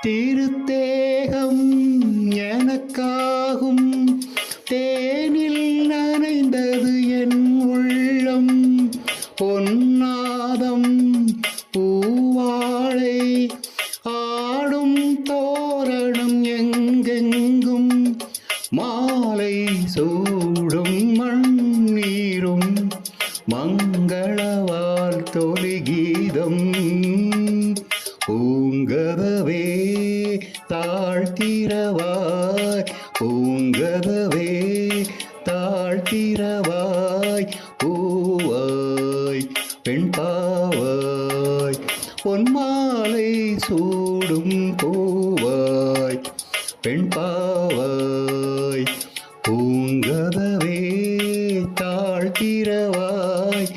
திருத்தேகம் எனக்காகும். தேனில் நனைந்தது என் உள்ளம். பொன்னாதம் பூவாழை ஆடும் தோரணம் எங்கெங்கும். மாலை சூடும் மண்ணீரும் மங்களவால் தொலி கீதம் பூங்கதவே தாழ்த்திரவாய். பூங்கதவே தாழ்த்திரவாய். பூவாய் பெண் பாவாய் பொன்மாலை சூடும் பூவாய். பெண் பாவாய் பூங்கதவே தாழ்த்திரவாய்.